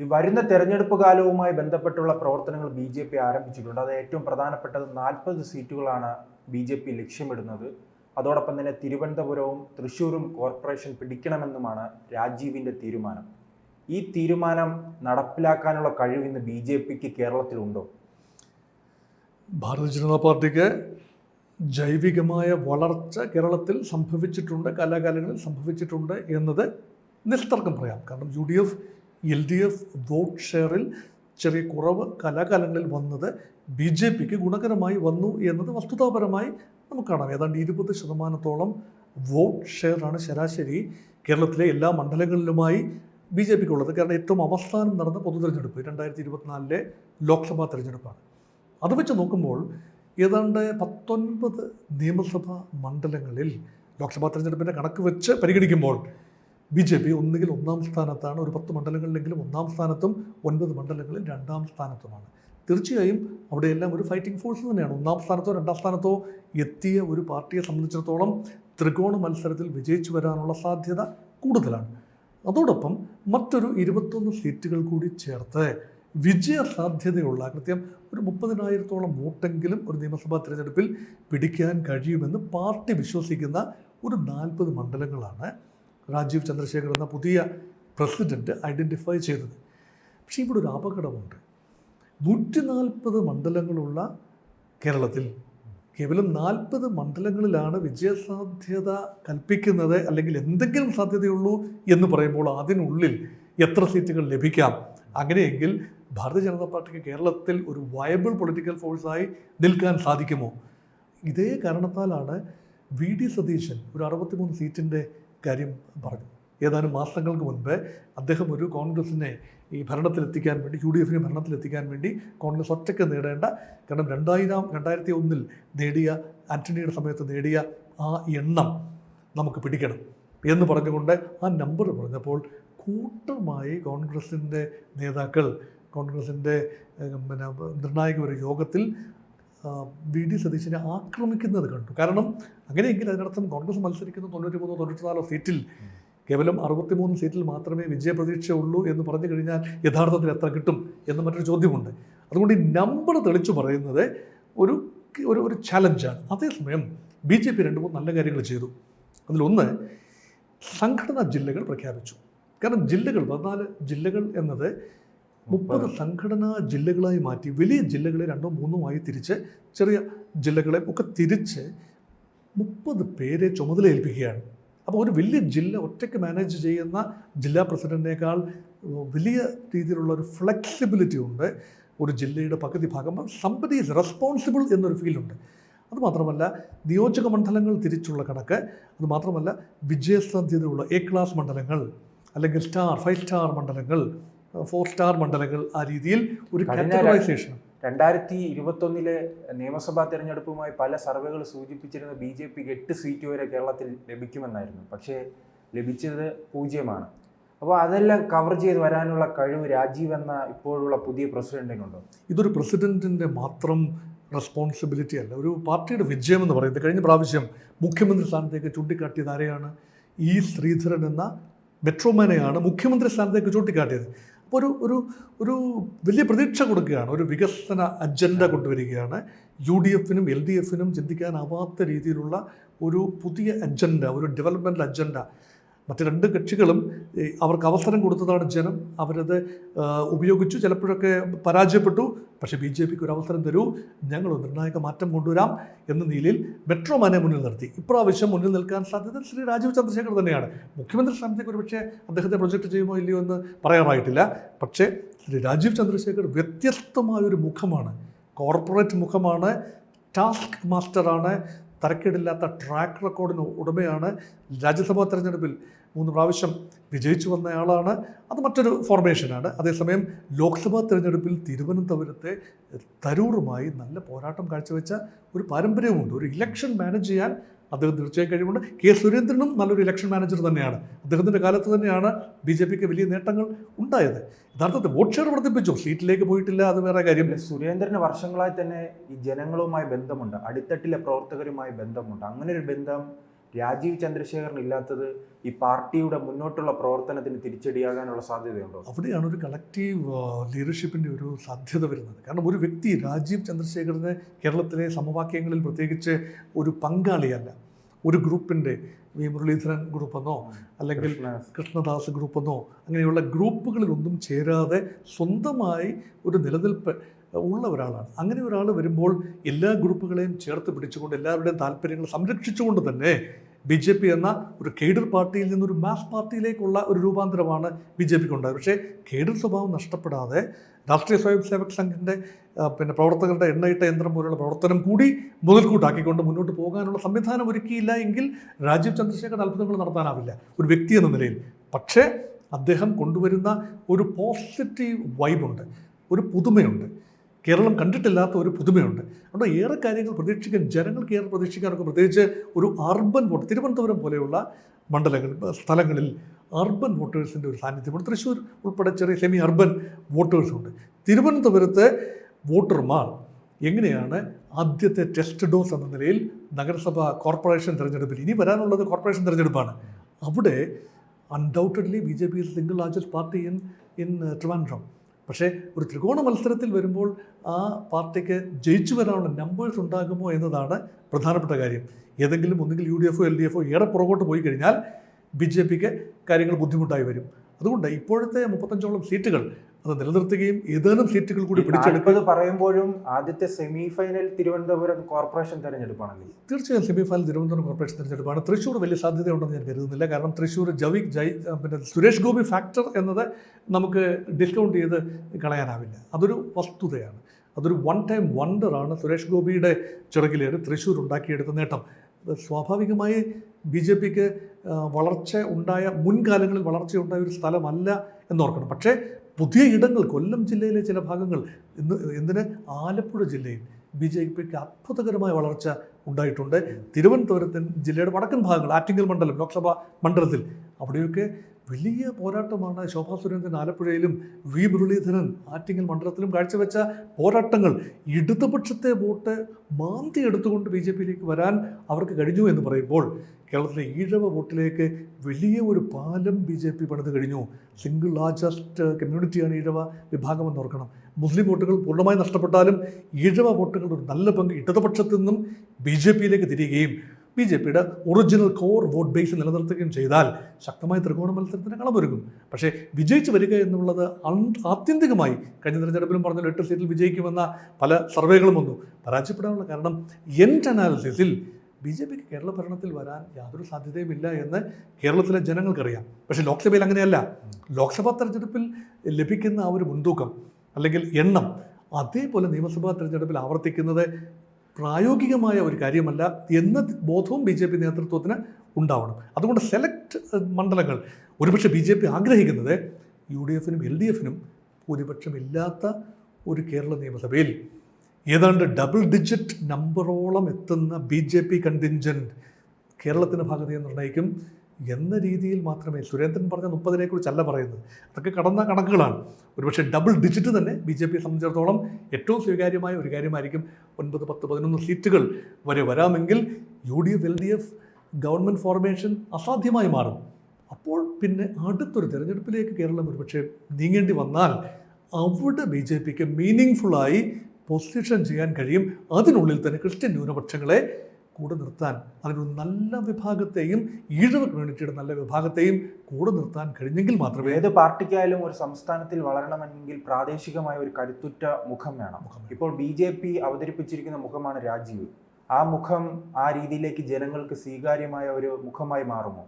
ഈ വരുന്ന തെരഞ്ഞെടുപ്പ് കാലവുമായി ബന്ധപ്പെട്ടുള്ള പ്രവർത്തനങ്ങൾ ബി ജെ പി ആരംഭിച്ചിട്ടുണ്ട്. അത് ഏറ്റവും പ്രധാനപ്പെട്ടത് നാൽപ്പത് സീറ്റുകളാണ് ബി ജെ പി ലക്ഷ്യമിടുന്നത്. അതോടൊപ്പം തന്നെ തിരുവനന്തപുരവും തൃശ്ശൂരും കോർപ്പറേഷൻ പിടിക്കണമെന്നുമാണ് രാജീവിന്റെ തീരുമാനം. ഈ തീരുമാനം നടപ്പിലാക്കാനുള്ള കഴിവ് ഇന്ന് ബി ജെ പിക്ക് കേരളത്തിലുണ്ടോ? ഭാരതീയ ജനതാ പാർട്ടിക്ക് ജൈവികമായ വളർച്ച കേരളത്തിൽ സംഭവിച്ചിട്ടുണ്ട് കാലാകാലങ്ങളിൽ സംഭവിച്ചിട്ടുണ്ട് എന്നത് നിസ്തർക്കം പറയാം. കാരണം U D F L D F vote ഷെയറിൽ ചെറിയ കുറവ് കലാകാലങ്ങളിൽ വന്നത് ബി ജെ പിക്ക് ഗുണകരമായി വന്നു എന്നത് വസ്തുതാപരമായി നമുക്ക് കാണാം. ഏതാണ്ട് ഇരുപത് ശതമാനത്തോളം വോട്ട് ഷെയറാണ് ശരാശരി കേരളത്തിലെ എല്ലാ മണ്ഡലങ്ങളിലുമായി ബി ജെ പിക്ക് ഉള്ളത്. കാരണം ഏറ്റവും അവസാനം നടന്ന പൊതു തെരഞ്ഞെടുപ്പ് രണ്ടായിരത്തി ഇരുപത്തിനാലിലെ ലോക്സഭാ തെരഞ്ഞെടുപ്പാണ്. അത് വെച്ച് നോക്കുമ്പോൾ ഏതാണ്ട് പത്തൊൻപത് നിയമസഭാ മണ്ഡലങ്ങളിൽ ലോക്സഭാ തെരഞ്ഞെടുപ്പിന്റെ കണക്ക് വെച്ച് പരിഗണിക്കുമ്പോൾ ബി ജെ പി ഒന്നുകിൽ ഒന്നാം സ്ഥാനത്താണ് ഒരു പത്ത് മണ്ഡലങ്ങളിലെങ്കിലും ഒന്നാം സ്ഥാനത്തും ഒൻപത് മണ്ഡലങ്ങളിൽ രണ്ടാം സ്ഥാനത്തുമാണ്. തീർച്ചയായും അവിടെയെല്ലാം ഒരു ഫൈറ്റിംഗ് ഫോഴ്സ് തന്നെയാണ്. ഒന്നാം സ്ഥാനത്തോ രണ്ടാം സ്ഥാനത്തോ എത്തിയ ഒരു പാർട്ടിയെ സംബന്ധിച്ചിടത്തോളം ത്രികോണ മത്സരത്തിൽ വിജയിച്ചു വരാനുള്ള സാധ്യത കൂടുതലാണ്. അതോടൊപ്പം മറ്റൊരു ഇരുപത്തൊന്ന് സീറ്റുകൾ കൂടി ചേർത്ത് വിജയ സാധ്യതയുള്ള കൃത്യം ഒരു മുപ്പതിനായിരത്തോളം വോട്ടെങ്കിലും ഒരു നിയമസഭാ തിരഞ്ഞെടുപ്പിൽ പിടിക്കാൻ കഴിയുമെന്ന് പാർട്ടി വിശ്വസിക്കുന്ന ഒരു നാൽപ്പത് മണ്ഡലങ്ങളാണ് രാജീവ് ചന്ദ്രശേഖർ എന്ന പുതിയ പ്രസിഡന്റ് ഐഡന്റിഫൈ ചെയ്തത്. പക്ഷേ ഇവിടെ ഒരു അപകടമുണ്ട്. നൂറ്റി നാൽപ്പത് മണ്ഡലങ്ങളുള്ള കേരളത്തിൽ കേവലം നാൽപ്പത് മണ്ഡലങ്ങളിലാണ് വിജയസാധ്യത കൽപ്പിക്കുന്നത് അല്ലെങ്കിൽ എന്തെങ്കിലും സാധ്യതയുള്ളൂ എന്ന് പറയുമ്പോൾ അതിനുള്ളിൽ എത്ര സീറ്റുകൾ ലഭിക്കാം? അങ്ങനെയെങ്കിൽ ഭാരതീയ ജനതാ പാർട്ടിക്ക് കേരളത്തിൽ ഒരു വയബിൾ പൊളിറ്റിക്കൽ ഫോഴ്സായി നിൽക്കാൻ സാധിക്കുമോ? ഇതേ കാരണത്താലാണ് വി ഡി സതീശൻ ഒരു അറുപത്തിമൂന്ന് സീറ്റിന്റെ കാര്യം പറഞ്ഞു. ഏതാനും മാസങ്ങൾക്ക് മുൻപ് അദ്ദേഹം ഒരു കോൺഗ്രസിനെ ഈ ഭരണത്തിലെത്തിക്കാൻ വേണ്ടി യു ഡി എഫിനെ ഭരണത്തിലെത്തിക്കാൻ വേണ്ടി കോൺഗ്രസ് ഒറ്റയ്ക്ക് നേടേണ്ട കാരണം രണ്ടായിരം രണ്ടായിരത്തി ഒന്നിൽ നേടിയ ആന്റണിയുടെ സമയത്ത് നേടിയ ആ എണ്ണം നമുക്ക് പിടിക്കണം എന്ന് പറഞ്ഞുകൊണ്ട് ആ നമ്പർ പറഞ്ഞപ്പോൾ കൂട്ടമായി കോൺഗ്രസിന്റെ നേതാക്കൾ കോൺഗ്രസിന്റെ പിന്നെ നിർണായക ഒരു യോഗത്തിൽ വി ഡി സതീശനെ ആക്രമിക്കുന്നത് കണ്ടു. കാരണം അങ്ങനെയെങ്കിൽ അതിനർത്ഥം കോൺഗ്രസ് മത്സരിക്കുന്ന തൊണ്ണൂറ്റി മൂന്നോ തൊണ്ണൂറ്റിനാലോ സീറ്റിൽ കേവലം അറുപത്തിമൂന്ന് സീറ്റിൽ മാത്രമേ വിജയപ്രതീക്ഷയുള്ളൂ എന്ന് പറഞ്ഞു കഴിഞ്ഞാൽ യഥാർത്ഥത്തിൽ എത്ര കിട്ടും എന്ന് മറ്റൊരു ചോദ്യമുണ്ട്. അതുകൊണ്ട് ഈ നമ്പർ തെളിച്ചു പറയുന്നത് ഒരു ഒരു ഒരു ചലഞ്ചാണ് അതേസമയം ബി ജെ പി രണ്ട് മൂന്ന് നല്ല കാര്യങ്ങൾ ചെയ്തു. അതിലൊന്ന് സംഘടനാ ജില്ലകൾ പ്രഖ്യാപിച്ചു. കാരണം ജില്ലകൾ പതിനാല് ജില്ലകൾ എന്നത് മുപ്പത് സംഘടനാ ജില്ലകളായി മാറ്റി വലിയ ജില്ലകളെ രണ്ടോ മൂന്നോ ആയി തിരിച്ച് ചെറിയ ജില്ലകളെ ഒക്കെ തിരിച്ച് മുപ്പത് പേരെ ചുമതല ഏൽപ്പിക്കുകയാണ്. അപ്പോൾ ഒരു വലിയ ജില്ല ഒറ്റയ്ക്ക് മാനേജ് ചെയ്യുന്ന ജില്ലാ പ്രസിഡന്റിനേക്കാൾ വലിയ രീതിയിലുള്ള ഒരു ഫ്ലെക്സിബിലിറ്റി ഉണ്ട് ഒരു ജില്ലയുടെ പകുതി ഭാഗം. സമ്പതി ഈസ് റെസ്പോൺസിബിൾ എന്നൊരു ഫീലുണ്ട് അതുമാത്രമല്ല നിയോജക മണ്ഡലങ്ങൾ തിരിച്ചുള്ള കണക്ക് അതുമാത്രമല്ല വിജയസാധ്യതയുള്ള എ ക്ലാസ് മണ്ഡലങ്ങൾ അല്ലെങ്കിൽ സ്റ്റാർ ഫൈവ് സ്റ്റാർ മണ്ഡലങ്ങൾ ഫോർ സ്റ്റാർ മണ്ഡലങ്ങൾ ആ രീതിയിൽ ഒരു കാറ്റഗറൈസേഷൻ രണ്ടായിരത്തി ഇരുപത്തൊന്നിലെ നിയമസഭാ തെരഞ്ഞെടുപ്പുമായി പല സർവേകൾ സൂചിപ്പിച്ചിരുന്ന ബി ജെ പിക്ക് എട്ട് സീറ്റ് വരെ കേരളത്തിൽ ലഭിക്കുമെന്നായിരുന്നു. പക്ഷേ ലഭിച്ചത് പൂജ്യമാണ്. അപ്പോൾ അതെല്ലാം കവർ ചെയ്ത് വരാനുള്ള കഴിവ് രാജീവ് എന്ന ഇപ്പോഴുള്ള പുതിയ പ്രസിഡന്റിനുണ്ടോ? ഇതൊരു പ്രസിഡന്റിന്റെ മാത്രം റെസ്പോൺസിബിലിറ്റി അല്ല. ഒരു പാർട്ടിയുടെ വിജയം എന്ന് പറയുന്നത് കഴിഞ്ഞ പ്രാവശ്യം മുഖ്യമന്ത്രി സ്ഥാനത്തേക്ക് ചൂണ്ടിക്കാട്ടിയത് ആരെയാണ്? ഇ ശ്രീധരൻ എന്ന മെട്രോമാനെയാണ് മുഖ്യമന്ത്രി സ്ഥാനത്തേക്ക് ചൂണ്ടിക്കാട്ടിയത്. അപ്പോൾ ഒരു ഒരു ഒരു വലിയ പ്രതീക്ഷ കൊടുക്കുകയാണ്. ഒരു വികസന അജണ്ട കൊണ്ടുവരികയാണ്. യു ഡി എഫിനും എൽ ഡി എഫിനും ചിന്തിക്കാനാവാത്ത രീതിയിലുള്ള ഒരു പുതിയ അജണ്ട ഒരു ഡെവലപ്മെന്റ് അജണ്ട മറ്റ് രണ്ട് കക്ഷികളും അവർക്ക് അവസരം കൊടുത്തതാണ് ജനം. അവരത് ഉപയോഗിച്ചു. ചിലപ്പോഴൊക്കെ പരാജയപ്പെട്ടു. പക്ഷേ ബി ജെ പിക്ക് ഒരു അവസരം തരൂ. ഞങ്ങൾ നിർണായക മാറ്റം കൊണ്ടുവരാം എന്ന നിലയിൽ മെട്രോമാനെ മുന്നിൽ നിർത്തി. ഇപ്രാവശ്യം മുന്നിൽ നിൽക്കാൻ സാധ്യത ശ്രീ രാജീവ് ചന്ദ്രശേഖർ തന്നെയാണ്. മുഖ്യമന്ത്രി സ്ഥാനത്തേക്ക് ഒരുപക്ഷെ അദ്ദേഹത്തെ പ്രൊജക്റ്റ് ചെയ്യുമോ ഇല്ലയോ എന്ന് പറയാറായിട്ടില്ല പക്ഷേ ശ്രീ രാജീവ് ചന്ദ്രശേഖർ വ്യത്യസ്തമായൊരു മുഖമാണ്. കോർപ്പറേറ്റ് മുഖമാണ്. ടാസ്ക് മാസ്റ്ററാണ്. തരക്കേടില്ലാത്ത ട്രാക്ക് റെക്കോർഡിന് ഉടമയാണ് രാജ്യസഭാ തെരഞ്ഞെടുപ്പിൽ മൂന്ന് പ്രാവശ്യം വിജയിച്ചു വന്നയാളാണ്. അത് മറ്റൊരു ഫോർമേഷനാണ് അതേസമയം ലോക്സഭാ തെരഞ്ഞെടുപ്പിൽ തിരുവനന്തപുരത്തെ തരൂറുമായി നല്ല പോരാട്ടം കാഴ്ചവെച്ച ഒരു പാരമ്പര്യവുമുണ്ട്. ഒരു ഇലക്ഷൻ മാനേജ് ചെയ്യാൻ അദ്ദേഹം തീർച്ചയായും കഴിവുണ്ട്. കെ സുരേന്ദ്രനും നല്ലൊരു ഇലക്ഷൻ മാനേജർ തന്നെയാണ്. അദ്ദേഹത്തിന്റെ കാലത്ത് തന്നെയാണ് ബി ജെ പിക്ക് വലിയ നേട്ടങ്ങൾ ഉണ്ടായത്. യഥാർത്ഥത്തിൽ വോട്ട് ഷെയർ വർദ്ധിപ്പിച്ചു. സീറ്റിലേക്ക് പോയിട്ടില്ല അത് വേറെ കാര്യം. സുരേന്ദ്രന് വർഷങ്ങളായി തന്നെ ഈ ജനങ്ങളുമായി ബന്ധമുണ്ട്. അടിത്തട്ടിലെ പ്രവർത്തകരുമായി ബന്ധമുണ്ട്. അങ്ങനെ ഒരു ബന്ധം രാജീവ് ചന്ദ്രശേഖരൻ ഇല്ലാത്തത് ഈ പാർട്ടിയുടെ മുന്നോട്ടുള്ള പ്രവർത്തനത്തിന് തിരിച്ചടിയാകാനുള്ള സാധ്യതയുണ്ടോ? അവിടെയാണ് ഒരു കളക്റ്റീവ് ലീഡർഷിപ്പിന്റെ ഒരു സാധ്യത വരുന്നത്. കാരണം ഒരു വ്യക്തി രാജീവ് ചന്ദ്രശേഖരന് കേരളത്തിലെ സമവാക്യങ്ങളിൽ പ്രത്യേകിച്ച് ഒരു പങ്കാളിയല്ല. ഒരു ഗ്രൂപ്പിന്റെ വി മുരളീധരൻ ഗ്രൂപ്പെന്നോ അല്ലെങ്കിൽ കൃഷ്ണദാസ് ഗ്രൂപ്പെന്നോ അങ്ങനെയുള്ള ഗ്രൂപ്പുകളിലൊന്നും ചേരാതെ സ്വന്തമായി ഒരു നിലനിൽപ്പ് ഉള്ള ഒരാളാണ്. അങ്ങനെ ഒരാൾ വരുമ്പോൾ എല്ലാ ഗ്രൂപ്പുകളെയും ചേർത്ത് പിടിച്ചുകൊണ്ട് എല്ലാവരുടെയും താല്പര്യങ്ങൾ സംരക്ഷിച്ചുകൊണ്ട് തന്നെ ബി ജെ പി എന്ന ഒരു കേഡർ പാർട്ടിയിൽ നിന്നൊരു മാസ് പാർട്ടിയിലേക്കുള്ള ഒരു രൂപാന്തരമാണ് ബി ജെ പിക്ക് ഉണ്ടായത് പക്ഷേ കേഡർ സ്വഭാവം നഷ്ടപ്പെടാതെ രാഷ്ട്രീയ സ്വയം സേവക് സംഘിന്റെ പിന്നെ പ്രവർത്തകരുടെ എണ്ണയിട്ട യന്ത്രം പോലുള്ള പ്രവർത്തനം കൂടി മുതൽക്കൂട്ടാക്കിക്കൊണ്ട് മുന്നോട്ട് പോകാനുള്ള സംവിധാനം ഒരുക്കിയില്ല എങ്കിൽ രാജീവ് ചന്ദ്രശേഖർ അത്ഭുതങ്ങൾ നടത്താനാവില്ല ഒരു വ്യക്തി എന്ന നിലയിൽ. പക്ഷേ അദ്ദേഹം കൊണ്ടുവരുന്ന ഒരു പോസിറ്റീവ് വൈബുണ്ട് ഒരു പുതുമയുണ്ട്. കേരളം കണ്ടിട്ടില്ലാത്ത ഒരു പുതുമയുണ്ട്. അതുകൊണ്ട് ഏറെ കാര്യങ്ങൾ പ്രതീക്ഷിക്കാൻ ജനങ്ങൾക്ക് ഏറെ പ്രതീക്ഷിക്കാനൊക്കെ പ്രത്യേകിച്ച് ഒരു അർബൻ വോട്ട് തിരുവനന്തപുരം പോലെയുള്ള മണ്ഡലങ്ങൾ സ്ഥലങ്ങളിൽ അർബൻ വോട്ടേഴ്സിന്റെ ഒരു സാന്നിധ്യമുണ്ട്. തൃശ്ശൂർ ഉൾപ്പെടെ ചെറിയ സെമി അർബൻ വോട്ടേഴ്സുണ്ട്. തിരുവനന്തപുരത്തെ വോട്ടർമാർ എങ്ങനെയാണ് ആദ്യത്തെ ടെസ്റ്റ് ഡോസ് എന്ന നിലയിൽ നഗരസഭ കോർപ്പറേഷൻ തിരഞ്ഞെടുപ്പിൽ ഇനി വരാനുള്ളത് കോർപ്പറേഷൻ തിരഞ്ഞെടുപ്പാണ്. അവിടെ undoubtedly B J P single largest party in in Trivandrum പക്ഷേ ഒരു ത്രികോണ മത്സരത്തിൽ വരുമ്പോൾ ആ പാർട്ടിക്ക് ജയിച്ചു വരാനുള്ള നമ്പേഴ്സ് ഉണ്ടാകുമോ എന്നതാണ് പ്രധാനപ്പെട്ട കാര്യം. ഏതെങ്കിലും ഒന്നുകിൽ യു ഡി എഫോ എൽ ഡി എഫോ ഏറെ പുറകോട്ട് പോയി കഴിഞ്ഞാൽ ബി ജെ പിക്ക് കാര്യങ്ങൾ ബുദ്ധിമുട്ടായി വരും. അതുകൊണ്ട് ഇപ്പോഴത്തെ മുപ്പത്തഞ്ചോളം സീറ്റുകൾ അത് നിലനിർത്തുകയും ഏതാനും സീറ്റുകൾ കൂടി പിടിച്ചെടുക്കുന്നത് പറയുമ്പോഴും ആദ്യത്തെ സെമി ഫൈനൽ തിരുവനന്തപുരം കോർപ്പറേഷൻ തെരഞ്ഞെടുപ്പാണല്ലേ തീർച്ചയായും സെമി ഫൈനൽ തിരുവനന്തപുരം കോർപ്പറേഷൻ തെരഞ്ഞെടുപ്പാണ്. തൃശ്ശൂർ വലിയ സാധ്യതയുണ്ടെന്ന് ഞാൻ കരുതുന്നില്ല. കാരണം തൃശ്ശൂർ ജവിക് ജയ് പിന്നെ സുരേഷ് ഗോപി ഫാക്ടർ എന്നത് നമുക്ക് ഡിസ്കൗണ്ട് ചെയ്ത് കളയാനാവില്ല. അതൊരു വസ്തുതയാണ്. അതൊരു വൺ ടൈം വണ്ടറാണ് സുരേഷ് ഗോപിയുടെ ചിറകിലേറി തൃശ്ശൂർ ഉണ്ടാക്കിയെടുത്ത നേട്ടം. സ്വാഭാവികമായി ബി ജെ പിക്ക് വളർച്ച ഉണ്ടായ മുൻകാലങ്ങളിൽ വളർച്ച ഉണ്ടായ ഒരു സ്ഥലമല്ല എന്നോർക്കണം. പക്ഷേ പുതിയ ഇടങ്ങൾ കൊല്ലം ജില്ലയിലെ ചില ഭാഗങ്ങൾ ഇന്ന് എന്തിന്? ആലപ്പുഴ ജില്ലയിൽ ബി ജെ പിക്ക് അത്ഭുതകരമായ വളർച്ച ഉണ്ടായിട്ടുണ്ട്. തിരുവനന്തപുരത്തിന് ജില്ലയുടെ വടക്കൻ ഭാഗങ്ങൾ ആറ്റിങ്ങൽ മണ്ഡലം ലോക്സഭാ മണ്ഡലത്തിൽ അവിടെയൊക്കെ വലിയ പോരാട്ടമാണ് ശോഭാ സുരേന്ദ്രൻ ആലപ്പുഴയിലും വി. മുരളീധരൻ ആറ്റിങ്ങൽ മണ്ഡലത്തിലും കാഴ്ചവെച്ച പോരാട്ടങ്ങൾ. ഇടതുപക്ഷത്തെ വോട്ട് മാന്തി എടുത്തുകൊണ്ട് ബി ജെ പിയിലേക്ക് വരാൻ അവർക്ക് കഴിഞ്ഞു എന്ന് പറയുമ്പോൾ കേരളത്തിലെ ഈഴവ വോട്ടിലേക്ക് വലിയ ഒരു പാലം ബി ജെ പി പണിത് കഴിഞ്ഞു. സിംഗിൾ ലാർജസ്റ്റ് കമ്മ്യൂണിറ്റിയാണ് ഈഴവ വിഭാഗം എന്ന് ഓർക്കണം. മുസ്ലിം വോട്ടുകൾ പൂർണമായി നഷ്ടപ്പെട്ടാലും ഈഴവ വോട്ടുകളുടെ ഒരു നല്ല പങ്ക് ഇടതുപക്ഷത്തു നിന്നും ബി ജെ പിയിലേക്ക് തിരികുകയും ബി ജെ പിയുടെ ഒറിജിനൽ കോർ വോട്ട് ബേസ് നിലനിർത്തുകയും ചെയ്താൽ ശക്തമായ ത്രികോണ മത്സരത്തിന് കളമൊരുക്കും. പക്ഷേ വിജയിച്ചു വരിക എന്നുള്ളത് ആത്യന്തികമായി കഴിഞ്ഞ തിരഞ്ഞെടുപ്പിലും പറഞ്ഞാൽ എട്ട് സീറ്റിൽ വിജയിക്കുമെന്ന പല സർവേകളും വന്നു. പരാജയപ്പെടാനുള്ള കാരണം എന്റെ അനാലിസിസിൽ ബി ജെ പിക്ക് കേരള ഭരണത്തിൽ വരാൻ യാതൊരു സാധ്യതയുമില്ല എന്ന് കേരളത്തിലെ ജനങ്ങൾക്കറിയാം. പക്ഷേ ലോക്സഭയിൽ അങ്ങനെയല്ല. ലോക്സഭാ തെരഞ്ഞെടുപ്പിൽ ലഭിക്കുന്ന ആ ഒരു മുൻതൂക്കം അല്ലെങ്കിൽ എണ്ണം അതേപോലെ നിയമസഭാ തെരഞ്ഞെടുപ്പിൽ ആവർത്തിക്കുന്നത് പ്രായോഗികമായ ഒരു കാര്യമല്ല എന്ന ബോധവും ബി ജെ പി നേതൃത്വത്തിന് ഉണ്ടാവണം. അതുകൊണ്ട് സെലക്ട് മണ്ഡലങ്ങൾ ഒരുപക്ഷെ ബി ജെ പി ആഗ്രഹിക്കുന്നത് യു ഡി എഫിനും എൽ ഡി എഫിനും ഭൂരിപക്ഷമില്ലാത്ത ഒരു കേരള നിയമസഭയിൽ ഏതാണ്ട് ഡബിൾ ഡിജിറ്റ് നമ്പറോളം എത്തുന്ന ബി ജെ പി കണ്ടിൻജന്റ് കേരളത്തിന്റെ ഭാഗതയെ നിർണയിക്കും എന്ന രീതിയിൽ മാത്രമേ സുരേന്ദ്രൻ പറഞ്ഞ മുപ്പതിനെ കുറിച്ചല്ല പറയുന്നത്. അതൊക്കെ കടന്ന കണക്കുകളാണ്. ഒരുപക്ഷെ ഡബിൾ ഡിജിറ്റ് തന്നെ ബി ജെ പിയെ സംബന്ധിച്ചിടത്തോളം ഏറ്റവും സ്വീകാര്യമായ ഒരു കാര്യമായിരിക്കും ഒൻപത് പത്ത് പതിനൊന്ന് സീറ്റുകൾ വരെ വരാമെങ്കിൽ U D F L D F government formation അസാധ്യമായി മാറും. അപ്പോൾ പിന്നെ അടുത്തൊരു തിരഞ്ഞെടുപ്പിലേക്ക് കേരളം ഒരുപക്ഷെ നീങ്ങേണ്ടി വന്നാൽ അവിടെ ബി ജെ പിക്ക് മീനിങ് ഫുള്ളായി പൊസിഷൻ ചെയ്യാൻ കഴിയും. അതിനുള്ളിൽ തന്നെ ക്രിസ്ത്യൻ ന്യൂനപക്ഷങ്ങളെ കൂടെ നിർത്താൻ അതിനൊരു നല്ല വിഭാഗത്തെയും ഈഴവ കമ്മ്യൂണിറ്റിയുടെ നല്ല വിഭാഗത്തെയും കൂടെ നിർത്താൻ കഴിഞ്ഞെങ്കിൽ മാത്രമേ ഏത് പാർട്ടിക്കായാലും ഒരു സംസ്ഥാനത്തിൽ വളരണമെങ്കിൽ പ്രാദേശികമായ ഒരു കരുത്തുറ്റ മുഖം വേണം. മുഖം ഇപ്പോൾ ബി ജെ പി അവതരിപ്പിച്ചിരിക്കുന്ന മുഖമാണ് രാജീവ്. ആ മുഖം ആ രീതിയിലേക്ക് ജനങ്ങൾക്ക് സ്വീകാര്യമായ ഒരു മുഖമായി മാറുമോ?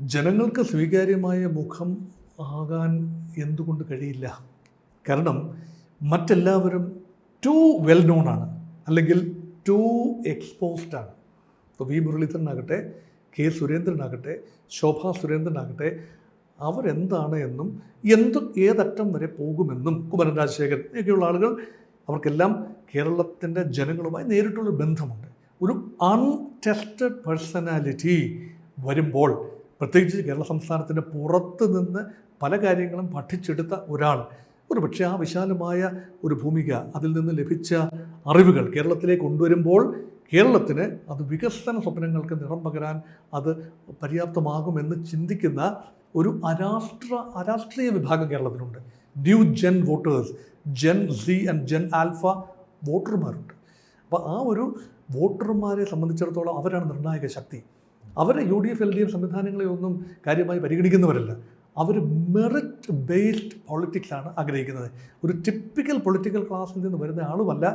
ജനങ്ങൾക്ക് സ്വീകാര്യമായ മുഖം ആകാൻ എന്തുകൊണ്ട് കഴിയില്ല? കാരണം മറ്റെല്ലാവരും ടു വെൽ നോൺ ആണ്. അല്ലെങ്കിൽ ടു എക്സ്പോസ്ഡ് ആണ്. ഇപ്പോൾ വി മുരളീധരനാകട്ടെ കെ സുരേന്ദ്രനാകട്ടെ ശോഭ സുരേന്ദ്രനാകട്ടെ അവരെന്താണ് എന്നും എന്ത് ഏതറ്റം വരെ പോകുമെന്നും കുമരൻ രാജശേഖരൻ ഒക്കെയുള്ള ആളുകൾ അവർക്കെല്ലാം കേരളത്തിന്റെ ജനങ്ങളുമായി നേരിട്ടുള്ള ബന്ധമുണ്ട്. ഒരു അൺടെസ്റ്റഡ് പേഴ്സണാലിറ്റി വരുമ്പോൾ പ്രത്യേകിച്ച് കേരള സംസ്ഥാനത്തിന്റെ പുറത്ത് നിന്ന് പല കാര്യങ്ങളും പഠിച്ചെടുത്ത ഒരാൾ ഒരു പക്ഷേ ആ വിശാലമായ ഒരു ഭൂമിക അതിൽ നിന്ന് ലഭിച്ച അറിവുകൾ കേരളത്തിലേക്ക് കൊണ്ടുവരുമ്പോൾ കേരളത്തിന് അത് വികസന സ്വപ്നങ്ങൾക്ക് നിറം പകരാൻ അത് പര്യാപ്തമാകുമെന്ന് ചിന്തിക്കുന്ന ഒരു അരാഷ്ട്ര അരാഷ്ട്രീയ വിഭാഗം കേരളത്തിലുണ്ട്. New gen voters gen Z and gen alpha വോട്ടർമാരുണ്ട്. അപ്പോൾ ആ ഒരു വോട്ടർമാരെ സംബന്ധിച്ചിടത്തോളം അവരാണ് നിർണായക ശക്തി. അവരെ U D F L D F സംവിധാനങ്ങളെ ഒന്നും കാര്യമായി പരിഗണിക്കുന്നവരല്ല. അവർ മെറിറ്റ് ബേസ്ഡ് പൊളിറ്റിക്സാണ് ആഗ്രഹിക്കുന്നത്. ഒരു ടിപ്പിക്കൽ പൊളിറ്റിക്കൽ ക്ലാസ്സിൽ നിന്ന് വരുന്ന ആളുമല്ല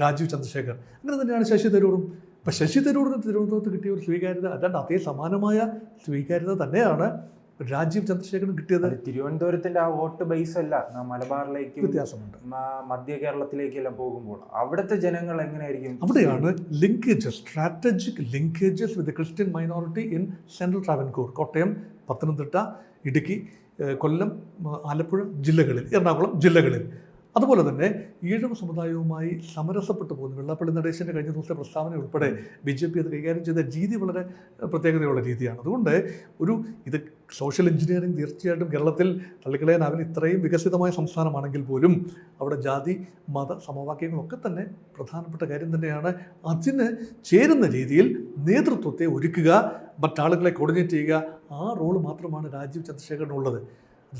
രാജീവ് ചന്ദ്രശേഖർ. അങ്ങനെ തന്നെയാണ് ശശി തരൂറും. ഇപ്പം ശശി തരൂറിന് തിരുവനന്തപുരത്ത് കിട്ടിയ ഒരു സ്വീകാര്യത അല്ലാണ്ട് അതേ സമാനമായ സ്വീകാര്യത തന്നെയാണ് രാജീവ് ചന്ദ്രശേഖരന് കിട്ടിയത്. തിരുവനന്തപുരത്തിന്റെ ആ വോട്ട് ബേസ് അല്ല മലബാറിലേക്ക് വ്യത്യാസമുണ്ട്. മധ്യ കേരളത്തിലേക്കെല്ലാം പോകുമ്പോൾ. അവിടുത്തെ ജനങ്ങൾ എങ്ങനെയായിരിക്കും? അവിടെയാണ് linkages strategic linkages with Christian minority in central Travancore Kottayam Pathanamthitta Idukki Kollam Alappuzha ജില്ലകളിൽ എറണാകുളം ജില്ലകളിൽ. അതുപോലെ തന്നെ ഈഴവ സമുദായവുമായി സമരസപ്പെട്ടു പോകുന്ന. വെള്ളാപ്പള്ളി നടേശന്റെ കഴിഞ്ഞ ദിവസത്തെ പ്രസ്താവന ഉൾപ്പെടെ ബി ജെ പി അത് കൈകാര്യം ചെയ്ത രീതി വളരെ പ്രത്യേകതയുള്ള രീതിയാണ്. അതുകൊണ്ട് ഒരു ഇത് സോഷ്യൽ എഞ്ചിനീയറിംഗ് തീർച്ചയായിട്ടും കേരളത്തിൽ തള്ളിക്കളയാനാവില്ല ഇത്രയും വികസിതമായ സംസ്ഥാനമാണെങ്കിൽ പോലും അവിടെ ജാതി മത സമവാക്യങ്ങളൊക്കെ തന്നെ പ്രധാനപ്പെട്ട കാര്യം തന്നെയാണ്. അതിന് ചേരുന്ന രീതിയിൽ നേതൃത്വത്തെ ഒരുക്കുക മറ്റാളുകളെ കോർഡിനേറ്റ് ചെയ്യുക ആ റോൾ മാത്രമാണ് രാജീവ് ചന്ദ്രശേഖരനുള്ളത്.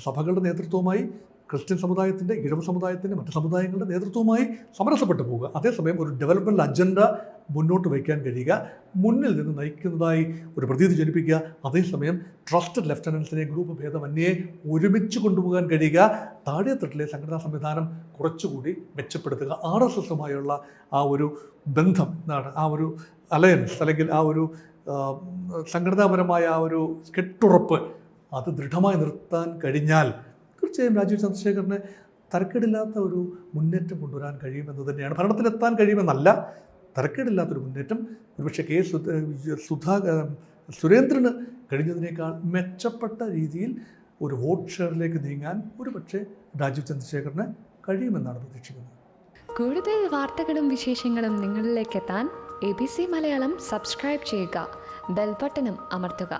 സഭകളുടെ നേതൃത്വവുമായി ക്രിസ്ത്യൻ സമുദായത്തിന്റെ ഇഴവ സമുദായത്തിന്റെ മറ്റു സമുദായങ്ങളുടെ നേതൃത്വവുമായി സമരസപ്പെട്ടു പോവുക. അതേസമയം ഒരു ഡെവലപ്മെന്റ് അജണ്ട മുന്നോട്ട് വയ്ക്കാൻ കഴിയുക മുന്നിൽ നിന്ന് നയിക്കുന്നതായി ഒരു പ്രതീതി ജനിപ്പിക്കുക അതേസമയം ട്രസ്റ്റഡ് ലെഫ്റ്റനൻസിനെ ഗ്രൂപ്പ് ഭേദമന്യേ ഒരുമിച്ച് കൊണ്ടുപോകാൻ കഴിയുക താഴെത്തട്ടിലെ സംഘടനാ സംവിധാനം കുറച്ചുകൂടി മെച്ചപ്പെടുത്തുക. ആർ എസ് എസുമായുള്ള ആ ഒരു ബന്ധം എന്താണ് ആ ഒരു അലയൻസ് അല്ലെങ്കിൽ ആ ഒരു സംഘടനാപരമായ ആ ഒരു കെട്ടുറപ്പ് അത് ദൃഢമായി നിർത്താൻ കഴിഞ്ഞാൽ തീർച്ചയായും രാജീവ് ചന്ദ്രശേഖരന് തരക്കേടില്ലാത്ത ഒരു മുന്നേറ്റം കൊണ്ടുവരാൻ കഴിയുമെന്ന് തന്നെയാണ്. ഭരണത്തിലെത്താൻ കഴിയുമെന്നല്ല തരക്കേടില്ലാത്തൊരു മുന്നേറ്റം. ഒരുപക്ഷെ കെ സുധ സുരേന്ദ്രന് കഴിഞ്ഞതിനേക്കാൾ മെച്ചപ്പെട്ട രീതിയിൽ ഒരു വോട്ട് ഷെയറിലേക്ക് നീങ്ങാൻ ഒരുപക്ഷെ രാജീവ് ചന്ദ്രശേഖരന് കഴിയുമെന്നാണ് പ്രതീക്ഷിക്കുന്നത്. കൂടുതൽ വാർത്തകളും വിശേഷങ്ങളും നിങ്ങളിലേക്ക് എത്താൻ A B C Malayalam subscribe ചെയ്യുക. ബെൽബട്ടനും അമർത്തുക.